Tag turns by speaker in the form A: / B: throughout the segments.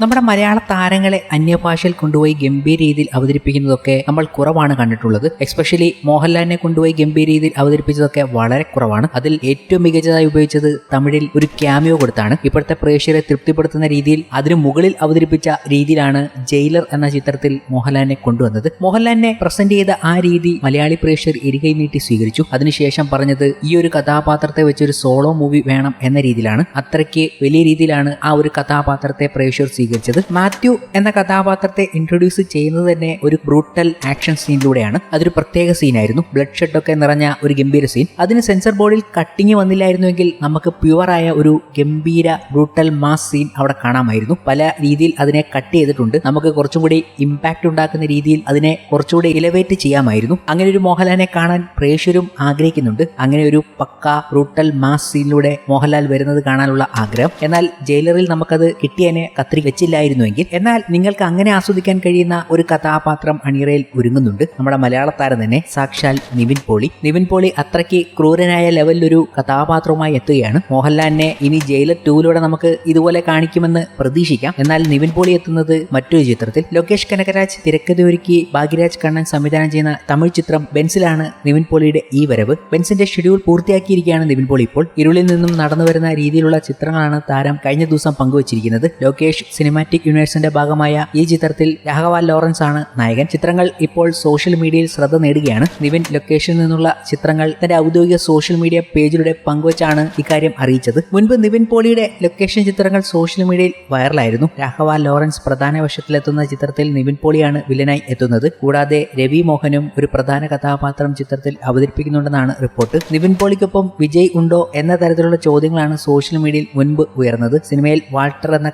A: നമ്മുടെ മലയാള താരങ്ങളെ അന്യഭാഷയിൽ കൊണ്ടുപോയി ഗംഭീര രീതിയിൽ അവതരിപ്പിക്കുന്നതൊക്കെ നമ്മൾ കുറവാണ് കണ്ടിട്ടുള്ളത്. എക്സ്പെഷ്യലി മോഹൻലാലിനെ കൊണ്ടുപോയി ഗംഭീര രീതിയിൽ അവതരിപ്പിച്ചതൊക്കെ വളരെ കുറവാണ്. അതിൽ ഏറ്റവും മികച്ചതായി ഉപയോഗിച്ചത് തമിഴിൽ ഒരു ക്യാമിയോ കൊടുത്താണ്. ഇപ്പോഴത്തെ പ്രേക്ഷകരെ തൃപ്തിപ്പെടുത്തുന്ന രീതിയിൽ അതിനു മുകളിൽ അവതരിപ്പിച്ച രീതിയിലാണ് ജയിലർ എന്ന ചിത്രത്തിൽ മോഹൻലാലിനെ കൊണ്ടുവന്നത്. മോഹൻലാലിനെ പ്രസന്റ് ചെയ്ത ആ രീതി മലയാളി പ്രേക്ഷകർ ഇരികൈ നീട്ടി സ്വീകരിച്ചു. അതിനുശേഷം പറഞ്ഞത് ഈ ഒരു കഥാപാത്രത്തെ വെച്ച് ഒരു സോളോ മൂവി വേണം എന്ന രീതിയിലാണ്. അത്രയ്ക്ക് വലിയ രീതിയിലാണ് ആ ഒരു കഥാപാത്രത്തെ പ്രേക്ഷകർ സ്വീകരിച്ചത്. മാത്യു എന്ന കഥാപാത്രത്തെ ഇൻട്രൊഡ്യൂസ് ചെയ്യുന്നത് തന്നെ ഒരു ബ്രൂട്ടൽ ആക്ഷൻ സീനിലൂടെയാണ് അതൊരു പ്രത്യേക സീനായിരുന്നു ബ്ലഡ് ഷെഡ് ഒക്കെ നിറഞ്ഞ ഒരു ഗംഭീര സീൻ അതിന് സെൻസർ ബോർഡിൽ കട്ടിങ് വന്നില്ലായിരുന്നുവെങ്കിൽ നമുക്ക് പ്യുവറായ ഒരു ഗംഭീര ബ്രൂട്ടൽ മാസ് സീൻ അവിടെ കാണാമായിരുന്നു. പല രീതിയിൽ അതിനെ കട്ട് ചെയ്തിട്ടുണ്ട്. നമുക്ക് കുറച്ചും കൂടി ഇമ്പാക്റ്റ് ഉണ്ടാക്കുന്ന രീതിയിൽ അതിനെ കുറച്ചുകൂടി ഇലവേറ്റ് ചെയ്യാമായിരുന്നു. അങ്ങനെ ഒരു മോഹൻലാലിനെ കാണാൻ പ്രേക്ഷകരും ആഗ്രഹിക്കുന്നുണ്ട്. അങ്ങനെ ഒരു പക്ക ബ്രൂട്ടൽ മാസ് സീനിലൂടെ മോഹൻലാൽ വരുന്നത് കാണാനുള്ള ആഗ്രഹം. എന്നാൽ ജയിലറിൽ നമുക്കത് കിട്ടിയതിനെ കത്രി വെച്ചില്ലായിരുന്നുവെങ്കിൽ. എന്നാൽ നിങ്ങൾക്ക് അങ്ങനെ ആസ്വദിക്കാൻ കഴിയുന്ന ഒരു കഥാപാത്രം അണിയറയിൽ ഒരുങ്ങുന്നുണ്ട്. നമ്മുടെ മലയാള താരം തന്നെ സാക്ഷാൽ നിവിൻ പോളി. നിവിൻ പോളി അത്രയ്ക്ക് ക്രൂരനായ ലെവലിലൊരു കഥാപാത്രവുമായി എത്തുകയാണ്. മോഹൻലാലിനെ ഇനി ജയിലർ ടൂവിലൂടെ നമുക്ക് ഇതുപോലെ കാണിക്കുമെന്ന് പ്രതീക്ഷിക്കാം. എന്നാൽ നിവിൻ പോളി എത്തുന്നത് മറ്റൊരു ചിത്രത്തിൽ. ലോകേഷ് കനകരാജ് തിരക്കഥയൊരുക്കി ഭാഗ്യരാജ് കണ്ണൻ സംവിധാനം ചെയ്യുന്ന തമിഴ് ചിത്രം ബെൻസിലാണ് നിവിൻ പോളിയുടെ ഈ വരവ്. ബെൻസിന്റെ ഷെഡ്യൂൾ പൂർത്തിയാക്കിയിരിക്കുകയാണ് നിവിൻ പോളി ഇപ്പോൾ. ഇരുളിൽ നിന്നും നടന്നു വരുന്ന രീതിയിലുള്ള ചിത്രങ്ങളാണ് താരം കഴിഞ്ഞ ദിവസം പങ്കുവച്ചിരിക്കുന്നത്. ലോകേഷ് സിനിമാറ്റിക് യൂണിവേഴ്സിന്റെ ഭാഗമായ ഈ ചിത്രത്തിൽ രാഘവാൻ ലോറൻസ് ആണ് നായകൻ. ചിത്രങ്ങൾ ഇപ്പോൾ സോഷ്യൽ മീഡിയയിൽ ശ്രദ്ധ നേടുകയാണ്. നിവിൻ ലൊക്കേഷനിൽ നിന്നുള്ള ചിത്രങ്ങൾ തന്റെ ഔദ്യോഗിക സോഷ്യൽ മീഡിയ പേജിലൂടെ പങ്കുവച്ചാണ് ഇക്കാര്യം അറിയിച്ചത്. മുൻപ് നിവിൻ പോളിയുടെ ലൊക്കേഷൻ ചിത്രങ്ങൾ സോഷ്യൽ മീഡിയയിൽ വൈറലായിരുന്നു. രാഘവ ലോറൻസ് പ്രധാന വശത്തിലെത്തുന്ന ചിത്രത്തിൽ നിവിൻ പോളിയാണ് വില്ലനായി എത്തുന്നത്. കൂടാതെ രവി മോഹനും ഒരു പ്രധാന കഥാപാത്രം ചിത്രത്തിൽ അവതരിപ്പിക്കുന്നുണ്ടെന്നാണ് റിപ്പോർട്ട്. നിവിൻ പോളിക്കൊപ്പം വിജയ് ഉണ്ടോ എന്ന തരത്തിലുള്ള ചോദ്യങ്ങളാണ് സോഷ്യൽ മീഡിയയിൽ മുൻപ് ഉയർന്നത്. സിനിമയിൽ വാൾട്ടർ എന്ന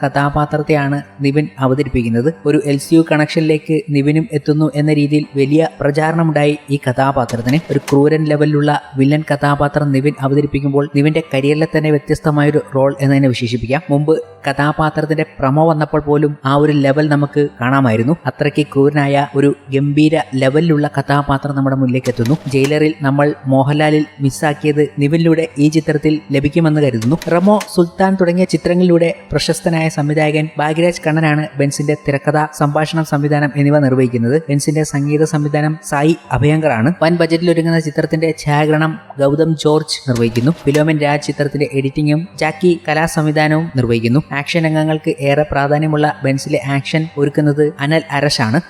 A: കഥാപാത്രത്തെയാണ് നിവിൻ അവതരിപ്പിക്കുന്നത്. ഒരു എൽ സി യു കണക്ഷനിലേക്ക് നിവിനും എത്തുന്നു എന്ന രീതിയിൽ വലിയ പ്രചാരണമുണ്ടായി ഈ കഥാപാത്രത്തിന്. ഒരു ക്രൂരൻ ലെവലിലുള്ള വില്ലൻ കഥാപാത്രം നിവിൻ അവതരിപ്പിക്കുമ്പോൾ നിവിന്റെ കരിയറിലെ തന്നെ വ്യത്യസ്തമായൊരു റോൾ എന്ന് തന്നെ വിശേഷിപ്പിക്കാം. മുമ്പ് കഥാപാത്രത്തിന്റെ പ്രമോ വന്നപ്പോൾ പോലും ആ ഒരു ലെവൽ നമുക്ക് കാണാമായിരുന്നു. അത്രയ്ക്ക് ക്രൂരനായ ഒരു ഗംഭീര ലെവലിലുള്ള കഥാപാത്രം നമ്മുടെ മുന്നിലേക്ക് എത്തുന്നു. ജയിലറിൽ നമ്മൾ മോഹൻലാലിൽ മിസ്സാക്കിയത് നിവിനിലൂടെ ഈ ചിത്രത്തിൽ ലഭിക്കുമെന്ന് കരുതുന്നു. റമോ സുൽത്താൻ തുടങ്ങിയ ചിത്രങ്ങളിലൂടെ പ്രശസ്തനായ സംവിധായകൻ ഭാഗ്യരാജ് കണ്ണനാണ് ബെൻസിന്റെ തിരക്കഥ സംഭാഷണം സംവിധാനം എന്നിവ നിർവഹിക്കുന്നത്. ബെൻസിന്റെ സംഗീത സംവിധാനം സായി അഭയങ്കർ ആണ് വൻ ബജറ്റിൽ ഒരുങ്ങുന്ന ചിത്രത്തിന്റെ ഛായാഗ്രഹണം ഗൗതം ജോർജ് നിർവഹിക്കുന്നു. ഫിലോമിൻ രാജ് ചിത്രത്തിന്റെ എഡിറ്റിംഗും ജാക്കി കലാ സംവിധാനവും നിർവഹിക്കുന്നു. ആക്ഷൻ രംഗങ്ങൾക്ക് ഏറെ പ്രാധാന്യമുള്ള ബെൻസിലെ ആക്ഷൻ ഒരുക്കുന്നത് അനൽ അരശാണ്.